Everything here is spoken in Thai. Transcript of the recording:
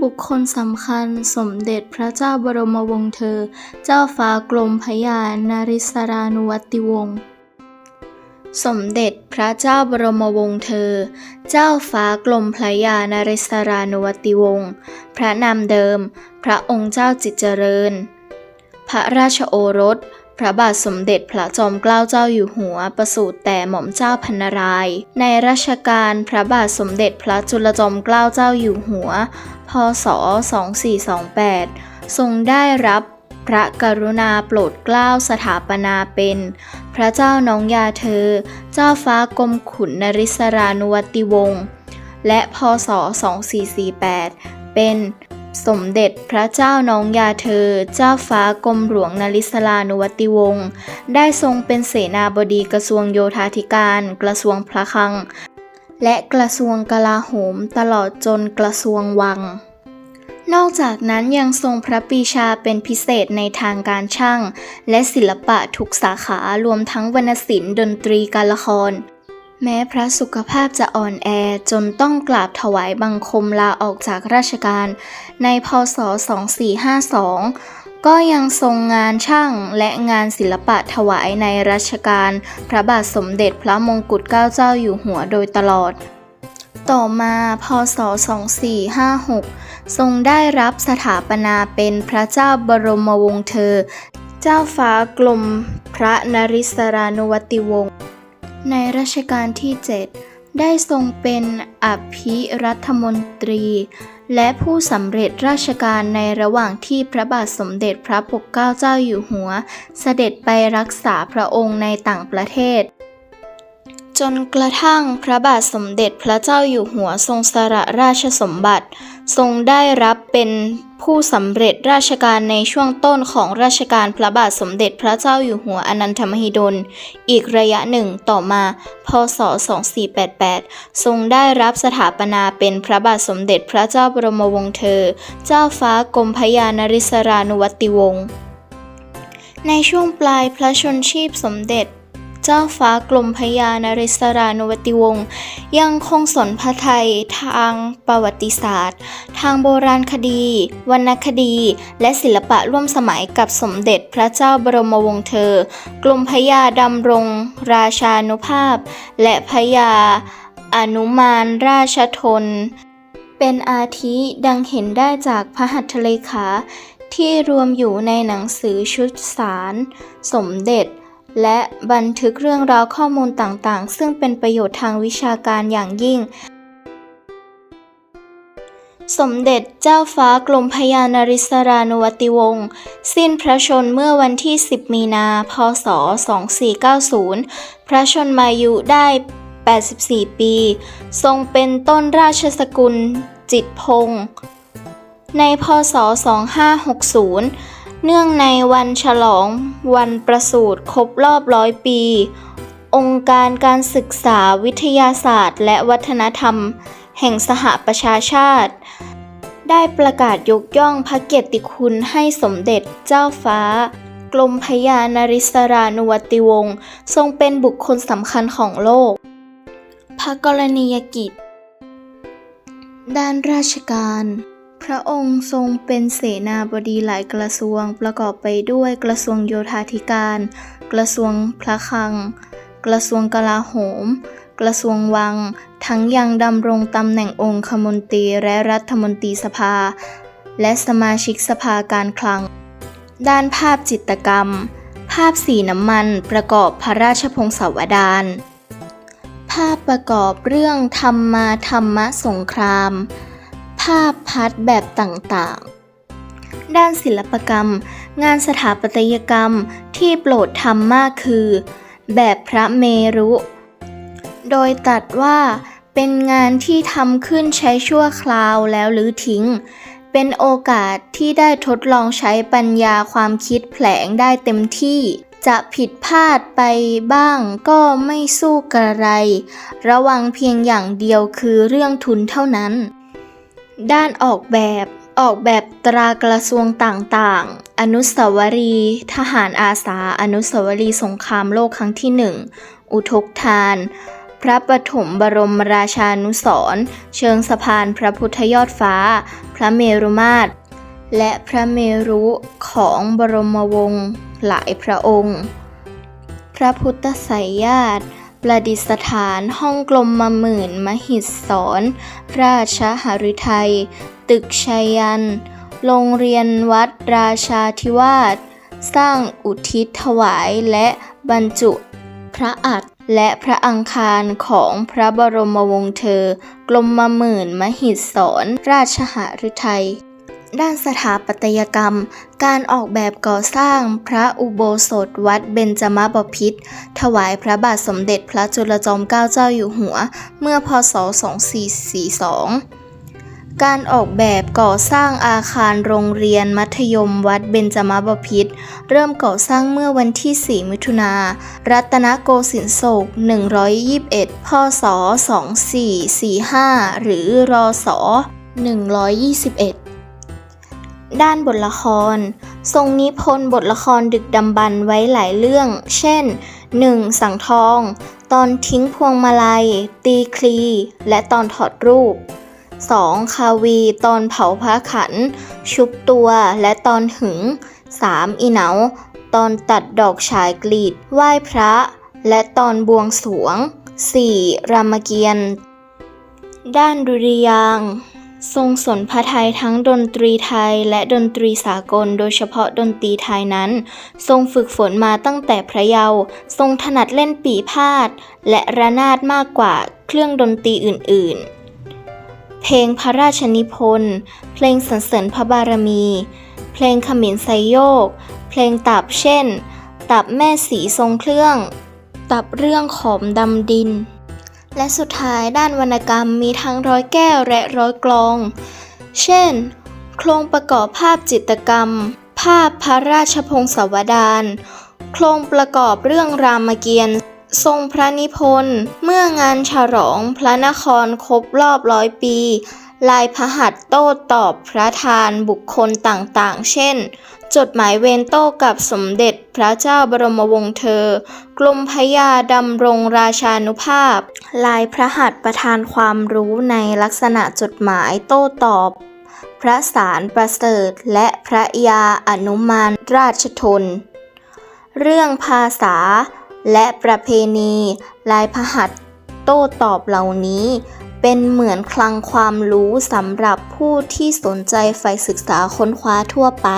บุคคลสำคัญสมเด็จพระเจ้าบรมวงศ์เธอ เจ้าฟ้ากรมพยานาริศรานุวัติวงศ์ สมเด็จพระเจ้าบรมวงศ์เธอ เจ้าฟ้ากรมพระยานาริศรานุวัติวงศ์ พระนามเดิม พระองค์เจ้าจิตเจริญ พระราชโอรส พระบาทสมเด็จพระจอมเกล้าเจ้าอยู่หัว ประสูติแต่หม่อมเจ้าพันราย ในรัชกาลพระบาทสมเด็จพระจุลจอมเกล้าเจ้าอยู่หัว พศ 2428 ทรงได้รับพระกรุณาโปรดเกล้าสถาปนาเป็น พระเจ้าน้องยาเธอ เจ้าฟ้ากรมขุนนริศรานุวัติวงศ์ และพศ 2448 เป็น สมเด็จพระเจ้าน้องยาเธอ เจ้าฟ้ากรมหลวงนริศรานุวัติวงศ์ ได้ทรงเป็นเสนาบดีกระทรวงโยธาธิการ กระทรวงพระคลัง และกระทรวงกลาโหมตลอดจนกระทรวงวัง นอกจากนั้นยังทรงพระปีชาเป็นพิเศษในทางการช่าง และศิลปะทุกสาขารวมทั้งวรรณศิลป์ดนตรีการละคร แม้พระสุขภาพจะอ่อนแอจนต้องกราบถวายบังคมลาออกจากราชการ ในพศ 2452 ก็ยังทรงงานช่างและงานศิลปะถวายในรัชกาลพระบาทสมเด็จพระมงกุฎเกล้าเจ้าอยู่หัวโดยตลอด ต่อมาพศ 2456 ทรงได้รับสถาปนาเป็นพระเจ้าบรมวงศ์เธอ เจ้าฟ้ากรมพระนริศรานุวัติวงศ์ ในรัชกาลที่ 7 ได้ทรงเป็นอภิรัฐมนตรี และผู้สำเร็จราชการในระหว่างที่พระบาทสมเด็จพระปกเกล้าเจ้าอยู่หัว เสด็จไปรักษาพระองค์ในต่างประเทศ จนกระทั่งพระบาทสมเด็จพระเจ้าอยู่หัวทรงสละราชสมบัติ ทรงได้รับเป็นผู้สำเร็จราชการในช่วงต้นของราชการพระบาทสมเด็จพระเจ้าอยู่หัวอนันทมหิดล อีกระยะหนึ่งต่อมา พศ 2488 ทรงได้รับสถาปนาเป็นพระบาทสมเด็จพระเจ้าบรมวงศ์เธอ เจ้าฟ้ากรมพยานริศรานุวัติวงศ์ ในช่วงปลายพระชนชีพสมเด็จ เจ้าฟ้ากรมพระยานริศรานุวติวงศ์ยังคงสนพระไทยทางประวัติศาสตร์ ทางโบราณคดี วรรณคดี และศิลปะร่วมสมัยกับสมเด็จพระเจ้าบรมวงศ์เธอ กรมพระยาดำรง ราชานุภาพ และพระยาอนุมานราชทน เป็นอาทิดังเห็นได้จากพระหัตถเลขาที่รวมอยู่ในหนังสือชุดสาร สมเด็จ และบันทึกเรื่องราวข้อมูลต่างๆ ซึ่งเป็นประโยชน์ทางวิชาการอย่างยิ่ง สมเด็จเจ้าฟ้ากรมพยานริศรานุวติวงศ์สิ้นพระชนเมื่อวันที่ 10 มีนา พศ 2490 พระชนมายุได้ 84 ปี ทรงเป็นต้นราชสกุลจิตพงศ์ในพศ 2560 เนื่องในวันฉลอง วันประสูติครบรอบร้อยปี องค์การการศึกษาวิทยาศาสตร์ และวัฒนธรรม แห่งสหประชาชาติ ได้ประกาศยกย่องพระเกียรติคุณให้สมเด็จเจ้าฟ้ากรมพยานริศรานุวัติวงศ์ทรงเป็นบุคคลสำคัญของโลก พระกรณียกิจ ด้านราชการ พระองค์ทรงเป็นเสนาบดีหลายกระทรวงประกอบไปด้วยกระทรวงโยธาธิการ กระทรวงพระคลัง กระทรวงกลาโหม กระทรวงวัง ทั้งยังดำรงตำแหน่งองคมนตรีและรัฐมนตรีสภา และสมาชิกสภาการคลัง ด้านภาพจิตรกรรม ภาพสีน้ำมันประกอบพระราชพงศาวดารภาพประกอบเรื่องธรรมาธรรมะสงคราม ภาพพัดแบบต่างๆ ด้านศิลปกรรม งานสถาปัตยกรรมที่โปรดทำมากคือ แบบพระเมรุ โดยตัดว่าเป็นงานที่ทำขึ้นใช้ชั่วคราวแล้วหรือทิ้ง เป็นโอกาสที่ได้ทดลองใช้ปัญญาความคิดแผลงได้เต็มที่ จะผิดพลาดไปบ้างก็ไม่สู้กระไร ระวังเพียงอย่างเดียวคือเรื่องทุนเท่านั้น ด้านออกแบบ ออกแบบตรากระทรวงต่างๆ อนุสาวรีย์ทหารอาสา อนุสาวรีย์สงครามโลกครั้งที่หนึ่งอุทกทาน พระปฐมบรมราชานุสรเชิงสะพานพระพุทธยอดฟ้า พระเมรุมาตร และพระเมรุของบรมวงศ์หลายพระองค์ พระพุทธไสยญาติ ประดิษฐานห้องกลมมาหมื่นมหิดสอนราชหฤทัย ตึกชัยยัน โรงเรียนวัดราชาธิวาส สร้างอุทิศถวายและบรรจุ พระอัฐและพระอังคารของพระบรมวงศ์เธอ กลมมาหมื่นมหิดสอนราชหฤทัย ด้านสถาปัตยกรรม การออกแบบก่อสร้างพระอุโบสถวัดเบญจมบพิตรถวายพระบาทสมเด็จพระจุลจอมเกล้าเจ้าอยู่หัว เมื่อพศ 2442การออกแบบก่อสร้างอาคารโรงเรียนมัธยมวัดเบญจมบพิตรเริ่มก่อสร้างเมื่อวันที่ 4 มิถุนา รัตนโกสินทร์โศก 121 พศ 2445 หรือรศ 121 ด้านบทละคร ทรงนิพนธ์บทละครดึกดำบรรพ์ไว้หลายเรื่อง เช่น 1. สังทอง ตอนทิ้งพวงมาลัย ตีคลี และตอนถอดรูป 2. คาวี ตอนเผาพระขัน ชุบตัวและตอนหึง 3. อีเหนาตอนตัดดอกฉายกลีด ไหว้พระ และตอนบวงสรวง 4. รามเกียรติ์ด้านดุริยาง ทรงสนพระไทยทั้งดนตรีไทยและดนตรีสากล โดยเฉพาะดนตรีไทยนั้น ทรงฝึกฝนมาตั้งแต่พระเยาว์ทรงถนัดเล่นปีพาดและระนาดมากกว่าเครื่องดนตรีอื่น ๆ เพลงพระราชนิพนธ์ เพลงสรรเสริญพระบารมี เพลงขมิ้นไซโยก เพลงตับเช่น ตับแม่สีทรงเครื่อง ตับเรื่องขอมดำดิน และสุดท้ายด้านวรรณกรรมมีทั้งร้อยแก้วและร้อยกลอง เช่น โครงประกอบภาพจิตรกรรม ภาพพระราชพงศาวดาร โครงประกอบเรื่องรามเกียรติ์ ทรงพระนิพนธ์ เมื่องานฉลองพระนครครบรอบร้อยปี ลายพระหัตโต้ตอบพระทานบุคคลต่างๆ เช่น จดหมายเวนโต้กับสมเด็จพระเจ้าบรมวงศ์เธอกรมพยาดำรงราชานุภาพ ลายพระหัตถ์ประทานความรู้ในลักษณะจดหมายโต้ตอบ พระสารประเสริฐและพระยาอนุมานราชทน เรื่องภาษาและประเพณี ลายพระหัตถ์โต้ตอบเหล่านี้เป็นเหมือนคลังความรู้สำหรับผู้ที่สนใจใฝ่ศึกษาค้นคว้าทั่วไป